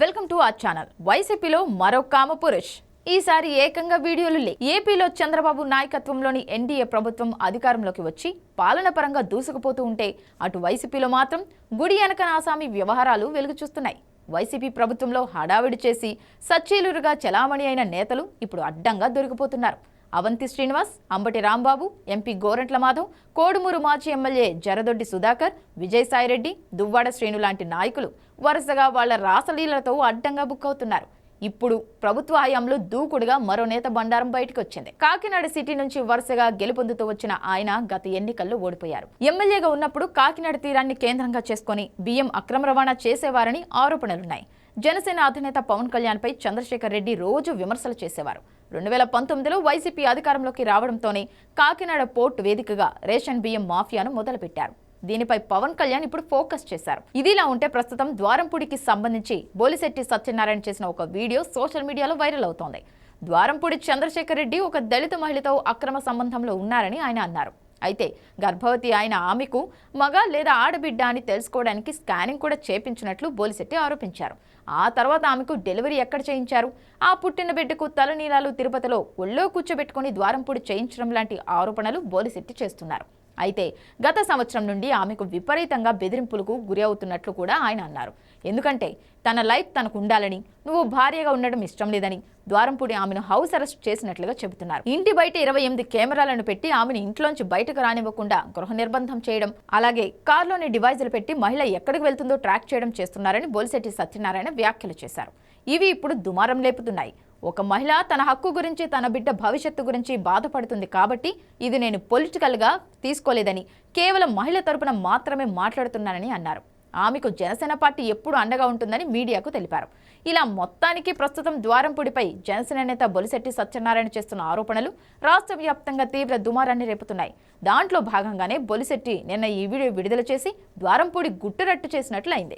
Welcome to our channel. వైసీపీలో మరో కామ పురుష్. ఈసారి ఏకంగా వీడియోలు లే ఏపీలో చంద్రబాబు నాయకత్వంలోని ఎన్డీఏ ప్రభుత్వం అధికారంలోకి వచ్చి పాలన పరంగా దూసుకుపోతూ ఉంటే అటు వైసీపీలో మాత్రం గుడి వెనక ఆసామి వ్యవహారాలు వెలుగు చూస్తున్నాయి వైసీపీ ప్రభుత్వంలో హడావిడి చేసి సచ్చీలురుగా చలామణి అయిన నేతలు ఇప్పుడు అడ్డంగా దొరికిపోతున్నారు. అవంతి శ్రీనివాస్ అంబటి రాంబాబు ఎంపీ గోరంట్ల మాధవ్ కోడుమూరు మాజీ ఎమ్మెల్యే జరదొడ్డి సుధాకర్ విజయసాయిరెడ్డి దువ్వాడ శ్రేణు లాంటి నాయకులు వరుసగా వాళ్ళ రాసలీలతో అడ్డంగా బుక్ అవుతున్నారు. ఇప్పుడు ప్రభుత్వ హయాంలో దూకుడుగా మరో నేత బండారం బయటకు వచ్చింది కాకినాడ సిటీ నుంచి వరుసగా గెలుపొందుతూ వచ్చిన ఆయన గత ఎన్నికల్లో ఓడిపోయారు. ఎమ్మెల్యేగా ఉన్నప్పుడు కాకినాడ తీరాన్ని కేంద్రంగా చేసుకుని బియ్యం అక్రమ రవాణా చేసేవారని ఆరోపణలున్నాయి. జనసేన అధినేత పవన్ కళ్యాణ్ పై చంద్రశేఖర్ రెడ్డి రోజు విమర్శలు చేసేవారు. రెండు వేల పంతొమ్మిదిలో వైసీపీ అధికారంలోకి రావడంతోనే కాకినాడ పోర్టు వేదికగా రేషన్ బియ్యం మాఫియాను మొదలుపెట్టారు. దీనిపై పవన్ కళ్యాణ్ ఇప్పుడు ఫోకస్ చేశారు. ఇదిలా ఉంటే ప్రస్తుతం ద్వారంపూడికి సంబంధించి బోలిశెట్టి సత్యనారాయణ చేసిన ఒక వీడియో సోషల్ మీడియాలో వైరల్ అవుతోంది. ద్వారంపూడి చంద్రశేఖర్ రెడ్డి ఒక దళిత మహిళతో అక్రమ సంబంధంలో ఉన్నారని ఆయన అన్నారు. అయితే గర్భవతి అయిన ఆమెకు మగ లేదా ఆడబిడ్డ అని తెలుసుకోవడానికి స్కానింగ్ కూడా చేపించినట్లు బోలిశెట్టి ఆరోపించారు. ఆ తర్వాత ఆమెకు డెలివరీ ఎక్కడ చేయించారు? ఆ పుట్టిన బిడ్డకు తలనీలాలు తిరుపతిలో ఒళ్ళో కూర్చోబెట్టుకుని ద్వారంపూడి చేయించడం లాంటి ఆరోపణలు బోలిశెట్టి చేస్తున్నారు. అయితే గత సంవత్సరం నుండి ఆమెకు విపరీతంగా బెదిరింపులకు గురి అవుతున్నట్లు కూడా ఆయన అన్నారు. ఎందుకంటే తన లైఫ్ తనకు ఉండాలని నువ్వు భార్యగా ఉండడం ఇష్టం లేదని ద్వారంపూడి ఆమెను హౌస్ అరెస్ట్ చేసినట్లుగా చెబుతున్నారు. ఇంటి బయట ఇరవై ఎనిమిది కెమెరాలను పెట్టి ఆమెను ఇంట్లోంచి బయటకు రానివ్వకుండా గృహ నిర్బంధం చేయడం అలాగే కార్లోని డివైజులు పెట్టి మహిళ ఎక్కడికి వెళ్తుందో ట్రాక్ చేయడం చేస్తున్నారని బోలిశెట్టి సత్యనారాయణ వ్యాఖ్యలు చేశారు. ఇవి ఇప్పుడు దుమారం లేపుతున్నాయి. ఒక మహిళ తన హక్కు గురించి తన బిడ్డ భవిష్యత్తు గురించి బాధపడుతుంది కాబట్టి ఇది నేను పొలిటికల్గా తీసుకోలేదని కేవలం మహిళ తరపున మాత్రమే మాట్లాడుతున్నానని అన్నారు. ఆమెకు జనసేన పార్టీ ఎప్పుడు అండగా ఉంటుందని మీడియాకు తెలిపారు. ఇలా మొత్తానికి ప్రస్తుతం ద్వారంపూడిపై జనసేన నేత బొలిశెట్టి సత్యనారాయణ చేస్తున్న ఆరోపణలు రాష్ట్ర వ్యాప్తంగా తీవ్ర దుమారాన్ని రేపుతున్నాయి. దాంట్లో భాగంగానే బొలిశెట్టి నిన్న ఈ వీడియో విడుదల చేసి ద్వారంపూడి గుట్టురట్టు చేసినట్లు అయింది.